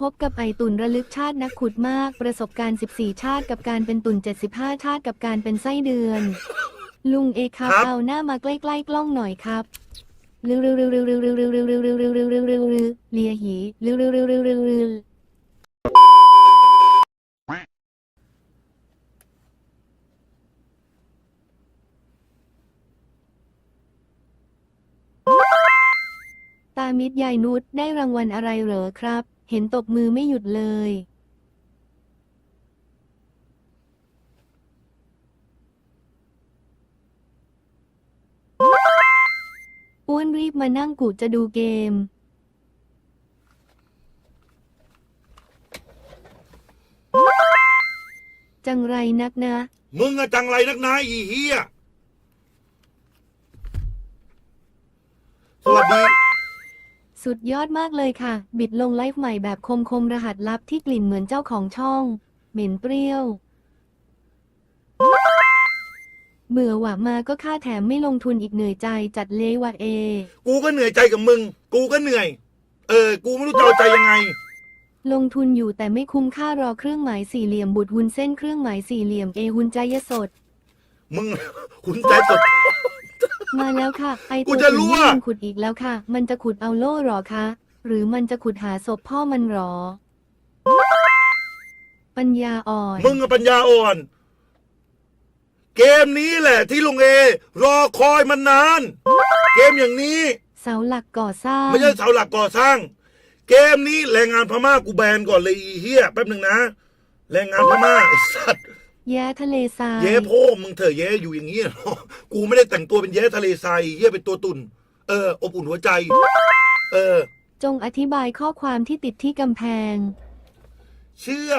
พบกับไอตุนระลึกชาตินักขุดมาก ประสบการณ์ 14 ชาติกับการเป็นตุน 75 ชาติกับการเป็นไส้เดือน ลุงเอครับครับ เอาหน้ามาใกล้ๆกล้องหน่อยครับเร็วๆๆๆๆๆๆๆๆๆๆๆเลียหีเร็วๆๆๆๆตามิตรยายนุชได้รางวัลอะไรเหรอครับ เห็นตบมือไม่หยุดเลย อ้วนรีบมานั่งกูจะดูเกม จังไรนักนะ มึงอะจังไรนักนาอีเฮียสวัสดี สุดยอดมากเลยค่ะ บิดลงไลฟ์ใหม่แบบคมคมๆรหัสลับที่กลิ่นเหมือนเจ้าของช่อง เหม็นเปรี้ยวเบื่อว่ะมาก็ค่าแถมไม่ลงทุนอีกเหนื่อยใจจัดเลยว่ะเอ กูก็เหนื่อยใจกับมึง กูก็เหนื่อย เออ กูไม่รู้จะเอาใจยังไง ลงทุนอยู่แต่ไม่คุ้มค่ารอเครื่องหมายสี่เหลี่ยมบุตรหุนเส้นเครื่องหมายสี่เหลี่ยมเอหุนใจยสด มึงขุนใจสด มาแล้วค่ะ ไอกูตัวจะขุรู้นว่านี่มันขุดอีกแล้วค่ะ มันจะขุดเอาโล่หรอคะ หรือมันจะขุดหาศพพ่อมันหรอ ปัญญาอ่อน มึงอะปัญญาอ่อน เกมนี้แหละที่ลุงเอ รอคอยมันนาน เกมอย่างนี้ เสาหลักก่อสร้าง ไม่ใช่เสาหลักก่อสร้าง เกมนี้แรงงานพม่ากูแบนก่อนเลยอีเฮียแป๊บหนึ่งนะ แรงงานพม่าไอ้สัตว์ แย่ทะเลทรายเย้พ่อมึงเถอะเย้อยู่อย่างนี้กูไม่ได้แต่งตัวเป็นเย้ทะเลทรายเย้เป็นตัวตุ่นเออ อบอุ่นหัวใจ เออ จงอธิบายข้อความที่ติดที่กำแพง เชื่อ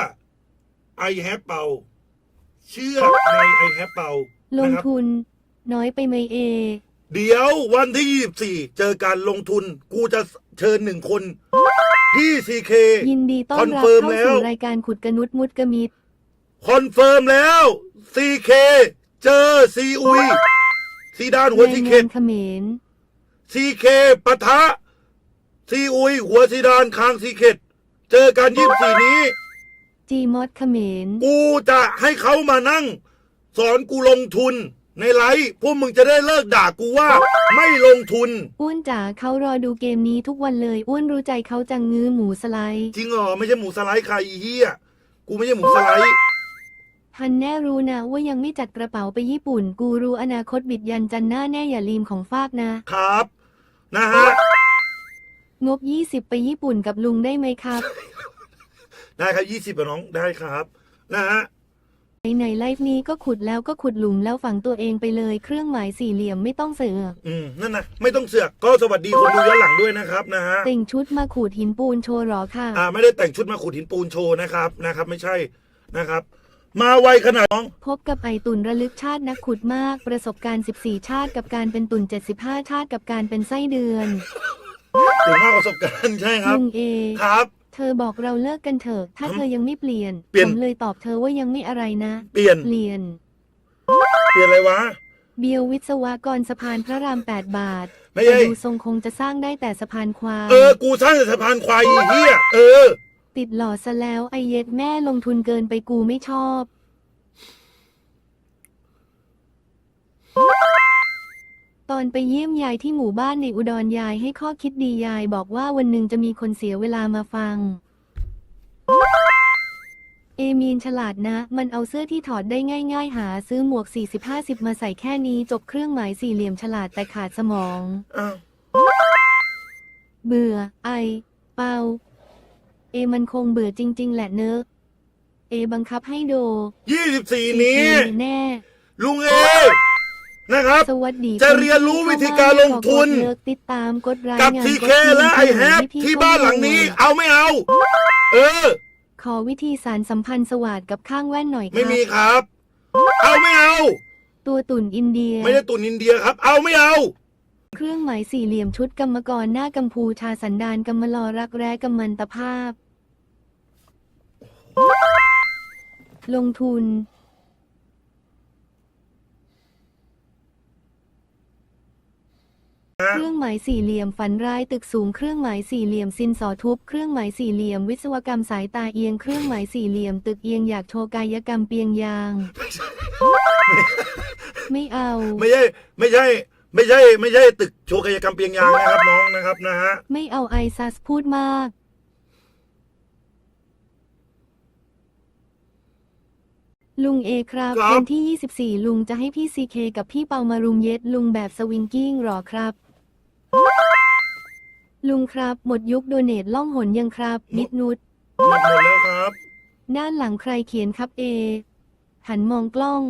I have เป่าเชื่อใน I have เป่าลงนะครับทุน น้อยไปไหมเอ เดี๋ยววันที่24เจอการลงทุน กูจะเชิญหนึ่งคน พี่ซีเคยินดีต้อนคอนรับเฟิร์มเข้าแล้วสู่รายการขุดกระนุดมุดกระมิด คอนเฟิร์มแล้วซีเคเจอซีอุยซีดานหัวแรซีงเคงานเขมรซีเคปะทะซีอุยหัวซีดานคางซีเคดเจอกันยี่สี่นี้ จีมอดเขมร กูจะให้เขามานั่ง สอนกูลงทุนในไลฟ์พวกมึงจะได้เลิกด่ากูว่า ไม่ลงทุน อ้วนจ๋าเขารอดูเกมนี้ทุกวันเลย อ้วนรู้ใจเขาจังงื้อหมูสไลด์ จริงเหรอไม่ใช่หมูสไลด์ค่ะอีเหี้ย กูไม่ใช่หมูสไลด์ ฮันแน่รู้นะว่ายังไม่จัดกระเป๋าไปญี่ปุ่น กูรู้อนาคตบิดยันจันหน้าแน่อย่าลีมของฟากนะ ครับ นะฮะ งบ 20 ไปญี่ปุ่นกับลุงได้ไหมครับ ได้ครับยี่สิบ20น้องได้ครับ นะฮะไหนๆไลฟ์นี้ก็ขุดแล้วก็ขุดหลุมแล้วฝังตัวเองไปเลยเครื่องหมายสี่เหลี่ยมไม่ต้องเสือกอืมนั่นนะไม่ต้องเสือกก็สวัสดีคนดูย้อนหลังด้วยนะครับนะฮะเต่งชุดมาขูดหินปูนโชว์หรอค่ะ อ่าไม่ได้แต่งชุดมาขุดหินปูนโชว์นะครับนะครับ ไม่ใช่นะครับ มาไวขนาดน้อง พบกับไอตุนระลึกชาตินักขุดมาก ประสบการณ์ 14 ชาติกับการเป็นตุน 75 ชาติกับการเป็นไส้เดือนถึงมากประสบการณ์ใช่ครับลุงเอ ครับ เธอบอกเราเลิกกันเถอะ ถ้าทำเธอยังไม่เปลี่ยน เปลี่ยน ผมเลยตอบเธอว่ายังไม่อะไรนะ เปลี่ยนเปลี่ยน เปลี่ยนอะไรวะ เบียววิศวกรสะพานพระราม 8 บาทไม่แต่ใช่ดูทรงคงจะสร้างได้แต่สะพานควาย เออ กูสร้างสะพานควายอีเหี้ยเออ ติดหล่อซะแล้วไอเย็ดแม่ลงทุนเกินไปกูไม่ชอบ ตอนไปเยี่ยมยายที่หมู่บ้านในอุดรยายให้ข้อคิดดียายบอกว่าวันหนึ่งจะมีคนเสียเวลามาฟัง เอมีนฉลาดนะ มันเอาเสื้อที่ถอดได้ง่ายๆ หาซื้อหมวก 40-50 มาใส่แค่นี้จบเครื่องหมายสี่เหลี่ยมฉลาดแต่ขาดสมอง อ้าว เบื่อ ไอ เปา เอมันคงเบื่อจริง ๆ แหละเนอะเอบังคับให้โดยี่สิบสี่นี้ แน่ ลุงเอนะครับ สวัสดีจะเรียนรู้วิธีการลงทุนขอกดเลิกติดตามกดไลค์กับงานทีกเคดลิงก์และไอแฮปให้พี่ที่บ้านหลังนี้เข้ามาเอาไม่เอา เออ ขอวิธีสารสัมพันธ์สวัสดกับข้างแว่นหน่อยคไม่รับมีครับ เอาไม่เอา ตัวตุ่นอินเดีย ไม่ได้ตุนอินเดียครับ เอาไม่เอา เครื่องหมายสี่เหลี่ยมชุดกรรมกรหน้ากัมพูชาสันดานกำมะลอรักแร้กำมันตภาพ ลงทุน เครื่องหมายสี่เหลี่ยมฝันร้ายตึกสูงเครื่องหมายสี่เหลี่ยมซินสอทุบเครื่องหมายสี่เหลี่ยมวิศวกรรมสายตาเอียงเครื่องหมายสี่เหลี่ยมตึกเอียงอยากโชว์กายกรรมเปียงยาง ไม่เอา ไม่ใช่ไม่ใช่ ไม่ใช่ ไม่ใช่ตึกโชว์กายกรรมเปียงยางนะครับน้องนะครับนะฮะ ไม่เอาไอซัสพูดมาก ลุงเอครับครับ วันที่ 24 ลุงจะให้พี่ซีเคกับพี่เปามารุมเย็ดลุงแบบสวิงกิ้งหรอครับ ลุงครับ หมดยุคโดเนทล่องหนยังครับนิดนุดหมดหมดแล้วครับ ด้านหลังใครเขียนครับเอ หันมองกล้อง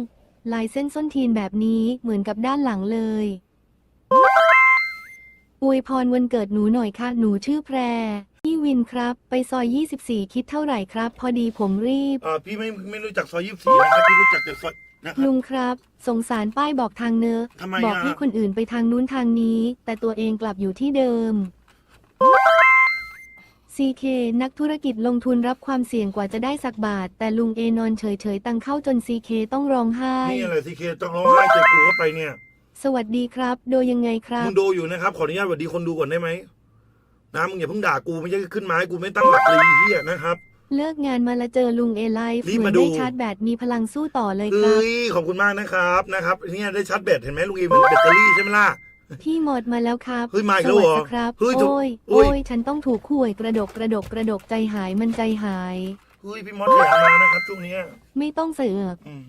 ลายเส้นส้นทีนแบบนี้เหมือนกับด้านหลังเลย อวยพรวันเกิดหนูหน่อยค่ะ หนูชื่อแพร พี่วินครับ ไปซอย 24 คิดเท่าไหร่ครับ พอดีผมรีบอ่าพี่ไม่ไม่รู้จักซอยยี่สิบสี่นะครับพี่รู้จักแต่ซอยนะครับ ลุงครับ สงสารป้ายบอกทางเนอะทำไมบอกอะให้คนอื่นไปทางนู้นทางนี้ แต่ตัวเองกลับอยู่ที่เดิม CK นักธุรกิจลงทุนรับความเสี่ยงกว่าจะได้สักบาท แต่ลุงเอนอนเฉยๆ ตังเข้าจน CK ต้องร้องไห้ นี่อะไรซีเคต้องร้องไห้เจอกูเข้าไปเนี่ย สวัสดีครับ โดยยังไงครับ มึงดูอยู่นะครับขออนุญาตสวัสดีคนดูก่อนได้ไหม นะมึงอย่าเพิ่งด่ากูไม่ใช่ขึ้นมาให้กูไม่ตั้งหลักเลยไอ้เฮียนะครับ เลิกงานมาแล้วเจอลุงเอไลฟ์รีบเหมือมานดู ได้ชาร์จแบตมีพลังสู้ต่อเลยครัเฮ้บยขอบคุณมากนะครับนะครับเนี่ยได้ชาร์จแบตเห็นไหมลุงอีเหมือนแบตเตอรี่ใช่ไหมล่ะ พี่หมดมาแล้วครับเฮ้ยมาอีกสแล้ววัเหรอสดีครับ เฮ้ยถูกโอ้ย โอ้โอ้ยยฉันต้องถูกข่วยกระดกกระดกกระดกใจหายมันใจหาย เฮ้ยพี่มอสแถมมานะครับช่วงเนี้ยไม่ต้องเสือก อืม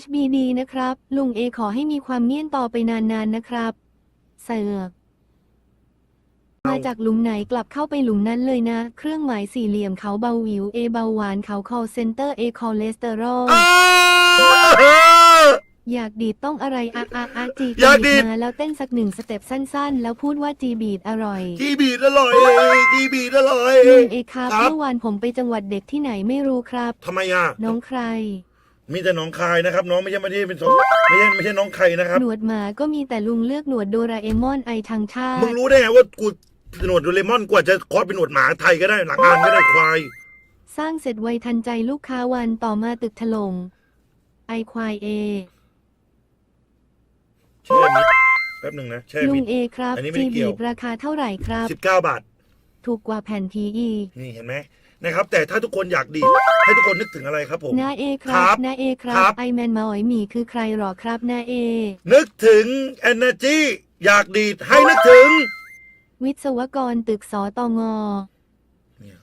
HBD นะครับ ลุงเอขอให้มีความเงียนต่อไปนานๆนะครับ เสือก มาจากหลุมไหนกลับเข้าไปหลุมนั้นเลยนะ เครื่องหมายสี่เหลี่ยมเขาเบาหวิว A เบาหวานเขา call center A คอเลสเตอรอลอ้าวอยากดีดต้องอะไรอะอะอะจีอยากดีด มาแล้วเต้นสักหนึ่งสเต็ปสั้นๆ แล้วพูดว่าจีบีดอร่อย จีบีดอร่อยจีบีดอร่อย ลุงเอครับครับ เมื่อวานผมไปจังหวัดเด็กที่ไหนไม่รู้ครับ ทำไมอะ น้องใคร มีแต่น้องคายนะครับ น้องไม่ใช่ไม่ใช่เป็นสองไม่ใช่ไม่ใช่น้องใครนะครับหนวดหมาก็มีแต่ลุงเลือกหนวดโดราเอมอนไอทางชามึงติรู้ได้ไงว่ากูหนวดโดเรมอนกว่าจะคอสเป็นหนวดหมาไทยก็ได้หลังอ่านก็ได้ควายสร้างเสร็จไวทันใจลูกค้าวันต่อมาตึกถล่มไอควายเอแช่มิดแป๊บหนึ่งนะแช่ลุมิงด เอครับอันนี้ไม่จีได้เกี่บียวดราคาเท่าไหร่ครับ สิบเก้าบาท ถูกกว่าแผ่นพีอีกนี่เห็นไหม นะครับ แต่ถ้าทุกคนอยากดีดให้ทุกคนนึกถึงอะไรครับผม นาเอคครัรับบนาเอครัครับ บ ไอแมนมาอ๋อยหมีคือใครหรอครับนาเอ นึกถึง energy อยากดีดให้นึกถึง วิศวกรตึกสตงเนี่ย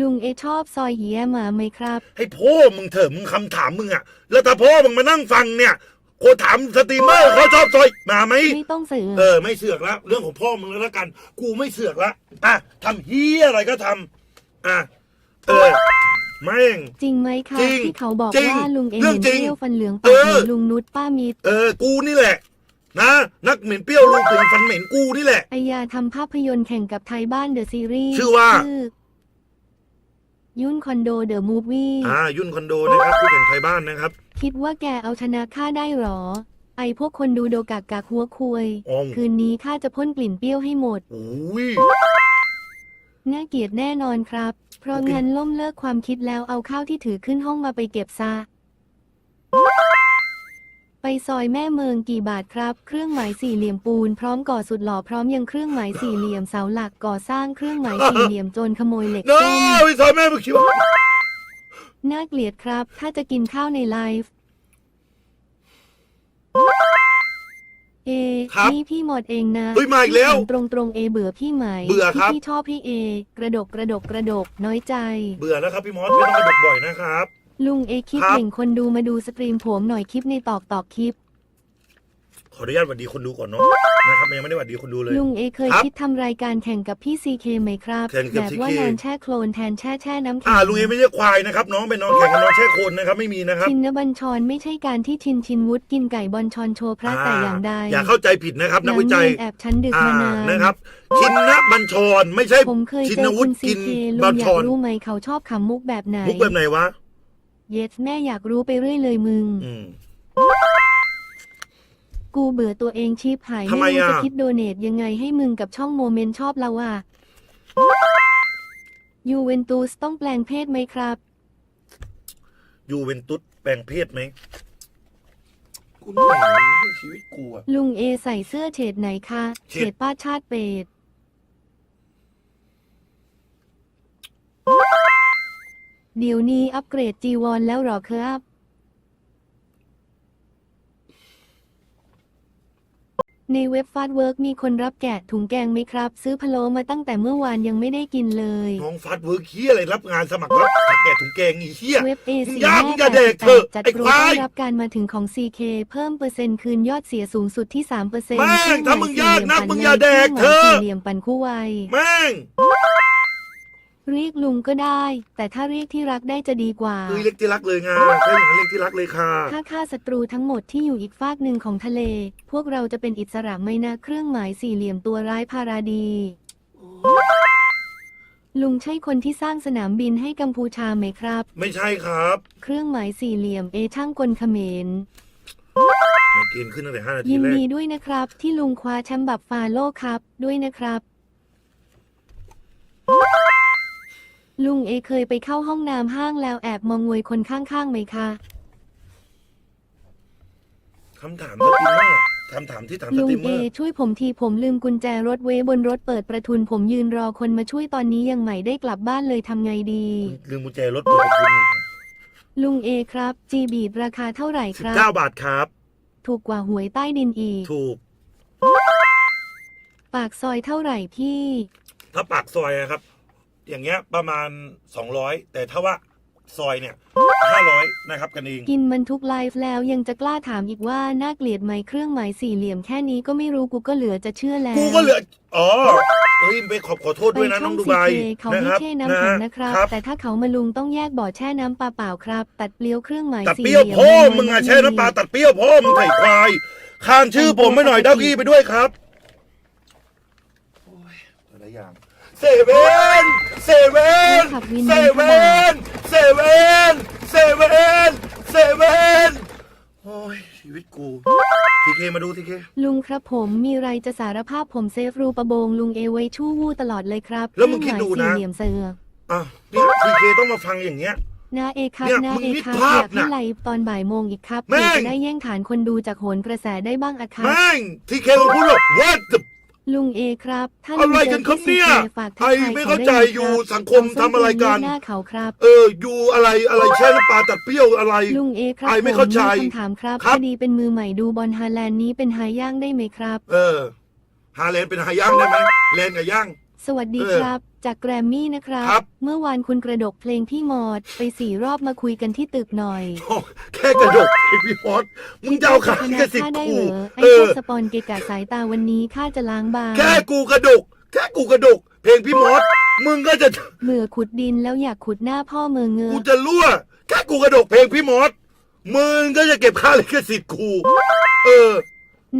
ลุงเอชอบซอยเหียหมาไหมครับ ให้พ่อมึงเถอะมึงคำถามมึงอะแล้วถ้าพ่อมึงมานั่งฟังเนี่ย คนถามสตรีมเมอร์เขาชอบซอยมาไหมไม่ต้องเสือกเออไม่เสือกแล้วเรื่องของพ่อมึงแล้วละกัน กูไม่เสือกละอะทำเฮียอะไรก็ทำอะเออแม่ง จริงไหมครับจริงที่เขาบอกจริงว่าลุงเอเรื่เหองม็นจริง เปรี้ยวฟันเหลืองเอปากอเหมือนลุงนุชป้ามิดเออ กูนี่แหละ นะ นักเหม็นเปรี้ยวลูกถึงฟันเหม็นกูนี่แหละ ไอยาทำภาพยนตร์แข่งกับไทยบ้านเดอะซีรีส์ชื่อว่า ยุ่นคอนโดเดอะมูฟวี่อ่ายุ่นคอนโดนะครับผู้แข่งไทยบ้านนะครับ คิดว่าแกเอาชนะข้าได้หรอ ไอพวกคนดูโดกากกากหัวคุย อ๋อ คืนนี้ข้าจะพ่นกลิ่นเปรี้ยวให้หมดโอ้ย น่าเกลียดแน่นอนครับ เพราะโอเคงั้นล่มเลิกความคิดแล้วเอาข้าวที่ถือขึ้นห้องมาไปเก็บซะ ไปซอยแม่เมืองกี่บาทครับ เครื่องหมายสี่เหลี่ยมปูนพร้อมก่อสุดหล่อพร้อมยังเครื่องหมายสี่เหลี่ยมเสาหลักก่อสร้างเครื่องหมายสี่เหลี่ยมโจรขโมยเหล็กน้าเส้นไปซอยแม่มึงคิดว่าน่าเกลียดครับ ถ้าจะกินข้าวในไลฟ์เอครับนี่พี่หมดเองนะเฮ้ยมาอีกแล้วพี่ถตรงตรงๆเอเบื่อพี่ไหมเบื่อครับ ที่พี่ชอบพี่เอกระดกกระดกกระดกน้อยใจ เบื่อแล้วครับพี่มอสไม่ต้องกระดกบ่อยนะครับ ลุงเอคิดครับ เก่งคนดูมาดูสตรีมผมหน่อยคลิปในตอกตอกคลิป ขออนุญาตสวัสดีคนดูก่อนเนาะนะครับยังไม่ได้สวัสดีคนดูเลย ลุงเอเคยครับคิดทำรายการแข่งกับพี่ซีเคไหมครับแข่งกับแบบว่า CK นอนแช่โคลนแทนแช่แช่น้ำแข็อ่าลุงเอไม่ใช่ควายนะครับ น้องเป็นน้องแข่งกับน้องแช่โคนนะครับ ไม่มีนะครับ ชินนบัญชรไม่ใช่การที่ชินชินวุฒิกินไก่บอลชอนโชว์พระแต่อย่างใดอย่าเข้าใจผิดนะครับ นักวิจัยหงเรีนแอบชั้นดึกอ่า มานานนะครับ ชินนะบัญชร ไม่ใช่ผมเคยชิเจนอวุคุฒิณซีกินเคลุบังญอชยากรรู้ไหมเขาชอบขำมุกแบบไหน มุกแบบไหนวะ เยสแม่อยากรู้ไปเรื่อยเลยมึง อืม กูเบื่อตัวเองชีพหายทำไมไม่รู้อะ จะคิดโดเนทยังไงให้มึงกับช่องโมเมนต์ชอบเราอะยูเวนตุสต้องแปลงเพศไหมครับ ยูเวนตุสแปลงเพศไหมกูเหนื่อยชีวิตกูอะลุงเอใส่เสื้อเฉดไหนคะเฉเฉดดป้าชาติเป็ด เดี๋ยวนี้อัปเกรดจีวรแล้วเหรอครับ ในเว็บฟาดเวิร์กมีคนรับแกะถุงแกงไหมครับ ซื้อพะโล้มาตั้งแต่เมื่อวานยังไม่ได้กินเลย น้องฟัดเวิร์กเฮียอะไรรับงานสมัครรับถักแกะถุงแกงอีเฮีย เว็บเอมึงซีอย่ามึงอย่าเด็กเถอะจัดไอ้โปรควายต้อนรับการมาถึงของ CK เพิ่มเปอร์เซ็นต์คืนยอดเสียสูงสุดที่3เปอร์เซ็นต์แม่งถ้ามึงยากนักมึงอย่าแดกเถอะสี่เหลี่ยมปันคู่วัยแม่ง เรียกลุงก็ได้ แต่ถ้าเรียกที่รักได้จะดีกว่า คือเรียกที่รักเลยไงถ้าอย่างนั้นเรียกที่รักเลยค่ะ ถ้าฆ่าศัตรูทั้งหมดที่อยู่อีกฟากหนึ่งของทะเล พวกเราจะเป็นอิสระไหมนะเครื่องหมายสี่เหลี่ยมตัวร้ายพาราดี ลุงใช่คนที่สร้างสนามบินให้กัมพูชาไหมครับ ไม่ใช่ครับ เครื่องหมายสี่เหลี่ยมเอช่างกลเขมรไม่เกณฑ์ขึ้นตั้งแต่ห้านาทียินแรก ดีด้วยนะครับ ที่ลุงคว้าแชมป์บับฟาโลครับ ด้วยนะครับ ลุงเอเคยไปเข้าห้องน้ำห้างแล้วแอบมองงวยคนข้างๆไหมคะ คำถามสตรีมเมอร์คำถามที่ถามสลุงตรีมเอเมอร์ช่วยผมทีผมลืมกุญแจรถเว้บนรถเปิดประทุนผมยืนรอคนมาช่วยตอนนี้ยังใหม่ได้กลับบ้านเลยทำไงดี ลืมกุญแจรถเปิดประทุนอีกลุงเอครับจีบีดราคาเท่าไหร่สิคบรับ เก้าบาทครับ ถูกกว่าหวยใต้ดินอีก ถูก ปากซอยเท่าไหร่พี่ ถ้าปากซอยนะครับ อย่างเงี้ยประมาณสองร้อยแต่ถ้าว่าซอยเนี่ยห้าร้อยนะครับกันเอง กินมันทุกไลฟ์แล้วยังจะกล้าถามอีกว่าน่าเกลียดไหมเครื่องหมายสี่เหลี่ยมแค่นี้ก็ไม่รู้กูก็เหลือจะเชื่อแล้ว กูก็เหลือ อ๋อเฮ้ยไปขอบขอโทษไปด้วยนะช่น้อองงดูซีไบเคเขานะให้ครับแช่น้ำแข็งนะครับครับ แต่ถ้าเขามาลุงต้องแยกบ่อแช่น้ำปลาเปล่าครับ ตัดเปรี้ยวเครื่องหมายตัดสี่เปเหรี้ยวลี่ยมพ่อน้ยๆมึงอะแช่น้ำปลาตัดเปรี้ยวพ่อมึงไข่ควายข้างชื่อผมไม่หน่อยเด้ากี้ไปด้วยครับโอ้ยแต่ละอย่าง เซเว่นเซเว่นเซเว่นเซเว่นเซเว่นเซเว่นโอ้ยชีวิตกูทีเคมาดูทีเคลุงครับผมมีไรจะสารภาพผมเซฟรูประโบงลุงเอไว้ชู้วู้ตลอดเลยครับแล้วมึงคิดดูนะเครื่องหมายสี่เหลี่ยมเสือกอะเนี่ยทีเคต้องมาฟังอย่างเงี้ยนาเอครับเนี่ยนามึงเอนึกครับภาอพยากให้น่ะไลฟ์ตอนบ่ายโมงอีกครับแม่เพื่องจะได้แย่งฐานคนดูจากโหนกระแสได้บ้างอะครับแม่งทีเคมาพูดว่า what the ลุงเอครับถ้าอะไรลุงกันเจครับเนี่ยพี่ CK ฝากทักไอ้ทายไม่ขเข้าด้ใจไหมอยู่ครับสังคมทำอะไรกันเาส้ตีหน้าเขาครับ เอออยู่อะไรอะไรแช่น้ำปลาตัดเปรี้ยวอะไร ลุงเอครับไอ้ไม่เข้าใจผมมีคำถามครับครับพอดีเป็นมือใหม่ดูบอลฮาแลนด์นี้เป็นหาย่างได้ไหมครับ เออฮาเลนเป็นหาย่างได้ไหมเลนกับย่าง สวัสดีเออครับ จากแกรมมี่นะครับ ครับ เมื่อวานคุณกระดกเพลงพี่มอด ไปสี่รอบมาคุยกันที่ตึกหน่อยโอ้แค่กระดกไอพี่พอดมึงจะเอาขาคลิณะขสิทค่าธิ์ได้กูเหรอไอ้เอพวอกสปอนเกะกะสายตาวันนี้ข้าจะล้างบางแค่กูกระดก แค่กูกระดก เพลงพี่มอสมึงก็จะเบื่อขุดดินแล้วอยากขุดหน้าพ่อเมืองเงืกูอจะรั่ว แค่กูกระดกเพลงพี่มอสมึงก็จะเก็บค่าลิขสิทธิ์กู เออ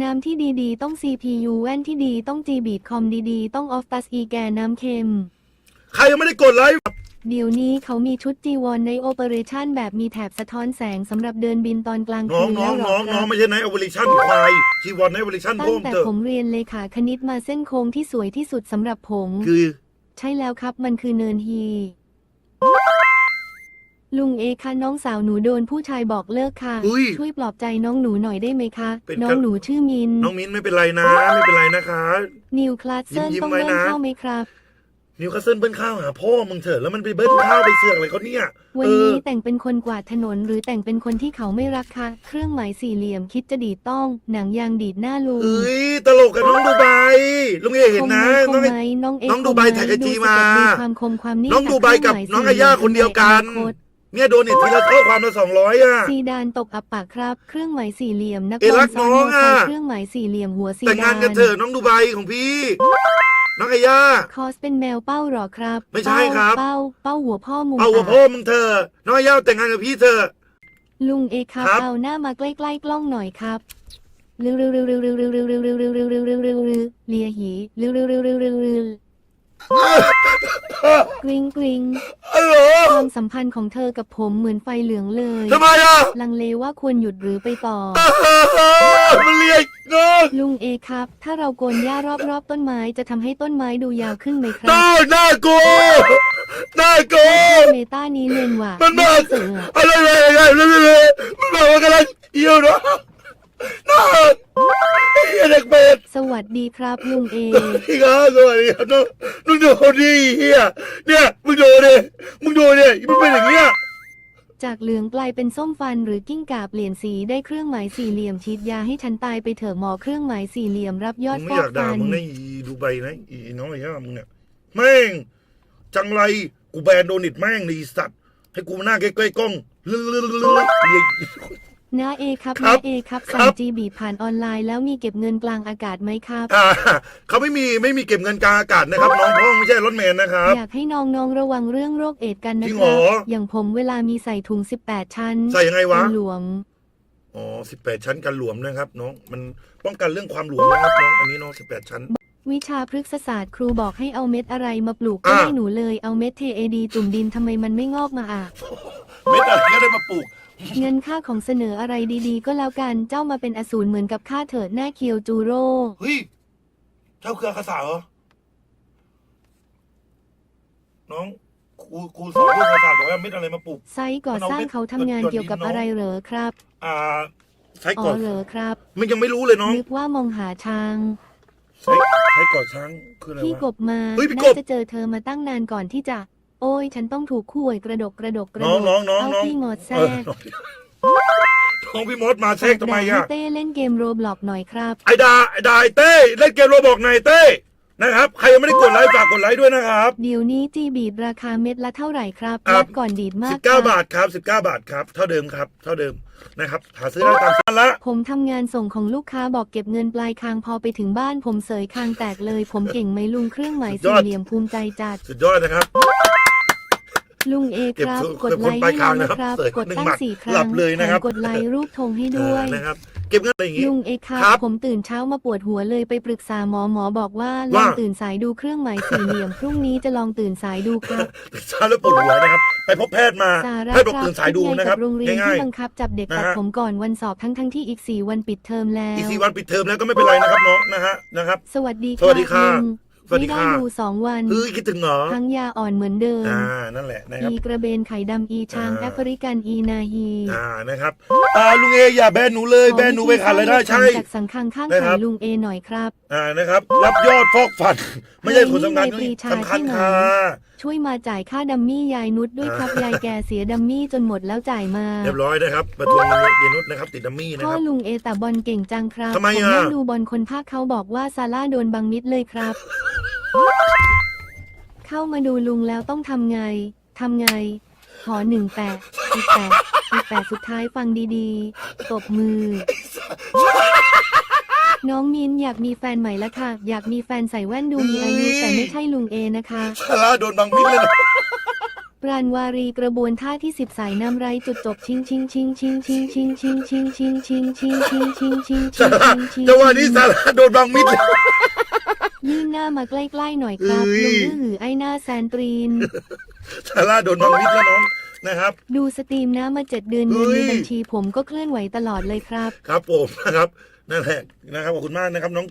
น้ำที่ดีๆ ต้อง CPU แว่นที่ดีต้อง G บีดคอมดีๆ ต้องออฟตัสอีแกน้ำเค็ม ใครยังไม่ได้กดไลค์เดี๋ยวนี้เขามีชุดจีวรในโอเปอเรชั่นแบบมีแถบสะท้อนแสงสำหรับเดินบินตอนกลางน้คืองนน้แล้อวงหรน้อองคน้อรังบไม่ใช่ไนท์อเวอร์ชันควายจีวอนไนท์อเวอร์ชันตั้พ่งอมแต่เถอะผมเรียนเลขาคณิตมาเส้นโค้งที่สวยที่สุดสำหรับผม คือ ใช่แล้วครับมันคือเนินฮี ลุงเอคะน้องสาวหนูโดนผู้ชายบอกเลิกค่ะ อุ้ย ช่วยปลอบใจน้องหนูหน่อยได้ไหมคะ เป็นน้องครับหนูชื่อมิน น้องมิ้นไม่เป็นไรนะ ไม่เป็นไรนะคะ นิวคลาสเซิลยิ้มๆต้องไว้เบิ้ลนะ เข้าไหมครับ นิวคาสเซิลเบิ้ลข้าวหาพ่อมึงเถอะแล้วมันไปเบิ้ลข้าวไปเสือกอะไรเขาเนี่ยวันเออ นี้แต่งเป็นคนกวาดถนนหรือแต่งเป็นคนที่เขาไม่รักคะเครื่องหมายสี่เหลี่ยมคิดจะดีดต้อง หนังยางดีดหน้าลุงเอ้ยตลกกับน้องดูไบลุงเอเห็นนะคน้องมเอไหมน้องเอน้องดูใบแท็กไอจีมาดูความคมความนิ่งน้องดูใบกับเครื่หมยน้องอาย่าคนเดียวกันใอนาคต เนี่ยโดนเนี่ยทีละข้อความละสองร้อยอะ ซีดานตกอับปากครับ เครื่องหมายสี่เหลี่ยมนักเอ๊ะบอรัลกซ้อนน้องมอไซค์อะ เครื่องหมายสี่เหลี่ยมหัวซีแต่งงานกันเถอะน้องดูไบของพี่ น้องอาย่า คอสเป็นแมวเป้าหรอครับไม่ใช่ครับ เป้าเป้าหัวพ่อมุมเอาหัวปากพ่อมึงเถอะน้องอาย่าแต่งงานกับพี่เถอะ ลุงเอครับครับ เอาหน้ามาใกล้ๆกล้องหน่อยครับเร็วเร็วเร็วเร็วเร็วเร็วเร็วเร็วเร็วเร็วเร็วเร็วเร็วเร็วเร็วเร็วเลียหีเร็วเร็วเร็ วเร็วเร็วเร็วกริ๊งกริ๊งเออความสัมพันธ์ของเธอกับผมเหมือนไฟเหลืองเลย ทำไมอะลังเลว่าควรหยุดหรือไปต่อ มันเรียกน้องลุงเอครับ ถ้าเราโกนหญ้ารอบๆต้นไม้จะทำให้ต้นไม้ดูยาวขึ้นไหมครัน่าบน่ากลัวน่าโกงเมตานี้เลนว่ะมันมาเสืออะไรอะไรอะไรอะไรมันบอกว่ากำลังเอี่ยวเนาะน่าไอ้ เหี้ยเด็กเป็ดสวัสดีครับลุงเอ พี่ครับสวัสดีครับน้องมึงดูดิเฮียเนี่ยมึงดูดิมึงดูดิมันเป็นอย่างเงี้ยจากเหลืองกลายเป็นส้มฟันหรือกิ้งก่าเปลี่ยนสีได้เครื่องหมายสี่เหลี่ยมฉีดยาให้ฉันตายไปเถอะหมอเครื่องหมายสี่เหลี่ยมรับยอมึดงฟไม่ออยากกด่าฟัน มึงนะอีดูใบนะอีน้องไอ้ย่ามึงเนี่ยแม่งจังไรกูแบนโดนิตแม่งในสัตว์ให้กูมาหน้าใกล้ๆกล้องเลื่อนๆ น้าเอครับครัน้าบเอครับครัสั่งบ จีบีผ่านออนไลน์แล้วมีเก็บเงินกลางอากาศไหมครับ อ่าเขาไม่มีไม่มีเก็บเงินกลางอากาศนะครับน้องพ่องไม่ใช่รถเมล์นะครับ อยากให้น้องๆระวังเรื่องโรคเอดส์กันนะจริงคเหรรัอบอย่างผมเวลามีใส่ถุง 18 ชั้นใส่ยังไงวะเป็นหลวม อ๋อสิบแปดชั้นกันหลวมนะครับ น้อง มันป้องกันเรื่องความหลวมนะครับน้อง อันนี้น้องสิบแปดชั้น วิชาพฤกษศาสตร์ครูบอกให้เอาเม็ดอะไรมาปลูกก็อะให้หนูเลยเอาเม็ดเทเอดีจุ่มดินทำไมมันไม่งอกมาอะ เม็ดอะไรก็ได้มาปลูก เงินค่าของเสนออะไรดีๆ ก็แล้วกันเจ้ามาเป็นอสูรเหมือนกับข้าเถิดหน้าเคียวจูโร่ เฮ้ย เจ้าเครือคาสาเหรอ น้องครูครูสอนเรื่องคาสาบอกว่าเม็ดอะไรมาปลูก ไซต์ก่อสร้างเขาทำงานเกี่ยวกับอะไรเหรอครับ อ่าใช้อ๋ก่ออนเหรอครับ มันยังไม่รู้เลยน้อง นึกว่ามองหาช้าง ใช้ใช้ก่อนช้างคืออะไรพี่กวะ บมา เฮ้ยพี่กน่าบ จะเจอเธอมาตั้งนานก่อนที่จะ โอ้ยฉันต้องถูกคู่ยกระดกกระดกกระน้ดองกน้องน้องเอาน้องพี่หมดแทรเออกน้องพี่มดมาแทรกทำไมด่าอะ ให้เต้เล่นเกมโรบล็อกหน่อยครับ ไอ้ดาไอ้ดาไอ้เต้เล่นเกมโรบอกในอยเต้นะครับ ใครยังไม่ได้กดไลค์ฝากกดไลค์ด้วยนะครับ เดี๋ยวนี้จีบีดราคาเม็ดละเท่าไหร่ครับครับรับก่อนดีดมาสิกบเก้าครับบาทครับสิบเก้าบาทครับ เท่าเดิมครับ เท่าเดิมนะครับ หาซื้อได้ตามร้านละผมทำงานส่งของลูกค้าบอกเก็บเงินปลายคางพอไปถึงบ้านผมเสยคางแตกเลย ผมเก่งไหมลุงเครื่องหมายสี่เหลี่ยมภูมิใจจัด สุดยอดนะครับ ลุงเอเก็บครับส่วนกดไลค์เก็บคนปลายให้คางแล้วนะนะครับเสยกดหนึ่งตั้งหมัดสี่ครั้งหลับเลยนะครับแถมกดไลค์รูปธงให้ด้วยเออนะครับเก็บเงินอะไรอย่างงี้ลุงเอครับครับผมตื่นเช้ามาปวดหัวเลยไปปรึกษาหมอหมอบอกว่าลว่าองตื่นสายดูเครื่องหมายสี่เหลี่ยมพรุ่งนี้จะลองตื่นสายดูครับตื่นเช้าแล้วปวดหัวนะครับไปพบแพทย์มาสาระแพทย์บอกตื่นสายดูคิไงนะครับกัโรงเรียนง่ายที่บังคับจับเด็กนะตัดฮะผมก่อนวันสอบทั้งทั้งๆที่อีกสี่วันปิดเทอมแล้ๆอีกวสี่วันปิดเทอมแล้วก็ไม่เป็นไรนะครับน้องนะฮะนะครับ สวัสดีสวัสดีค่ะลุง สวัสดีไม่ค่ะได้ดูสองวันเฮ้ยคิดถึงเหรอทั้งยาอ่อนเหมือนเดิมอ่านั่นแหละนะครับอีกระเบนไข่ดำอีช้างอ่าแอฟริกันอีนาฮีอ่านะครับอ่าลุงเออย่าแบนหนูเลยแบนหนูไปขาดรายได้ใช่จากสังคังข้างนะคไข่รับลุงเอหน่อยครับ อ่านะครับ รับยอดฟอกฟันไม่ใช่คนสำคัญเฮ้ยนี่ไงปรีชาสำคัญที่ไหนค่ะ ช่วยมาจ่ายค่าดัมมี่ยายนุชด้วยครับอ่ายยายแกเสียดัมมี่จนหมดแล้วจ่ายมา เรียบร้อยนะครับประทวงเงินเยนุษนะครับ ติดดัมมี่นะพ่อครับ ลุงเอแต่บอลเก่งจังครับทำไมผมอะ นั่งดูบอลคนภาคเขาบอกว่าซาร่าโดนบังมิดเลยครับ เข้ามาดูลุงแล้วต้องทำไงทำไง ขอหนึ่งแปดอีกแปดอีกแปดสุดท้ายฟังดีๆตบมือ น้องมินอยากมีแฟนใหม่ละค่ะ อยากมีแฟนใส่แว่นดูมีอายุแต่ไม่ใช่ลุงเอนะคะซาร่าโดนบังมิดเลยนะปราณวารีกระบวนท่าที่สิบสายน้ำไรจุดจบชิงชิงชิงชิงชิงชิงชิงชิงชิงชิงชิงชิงชิงชิงซาร่าจังหวะนี้ซาร่าโดนบังมิดเลยยื่นหน้ามาใกล้ๆหน่อยครับเอ้ลุยงอื้อหือไอ้หน้าแซนตรีนซาร่าโดนบังมิดแล้วน้องนะครับดูสตรีมนะมาเจ็ดเดือนเงินเฮ้ในยบัญชีผมก็เคลื่อนไหวตลอดเลยครับ ครับผมนะครับ นั่นแหละนะครับขอบคุณมากนะครับ น้อง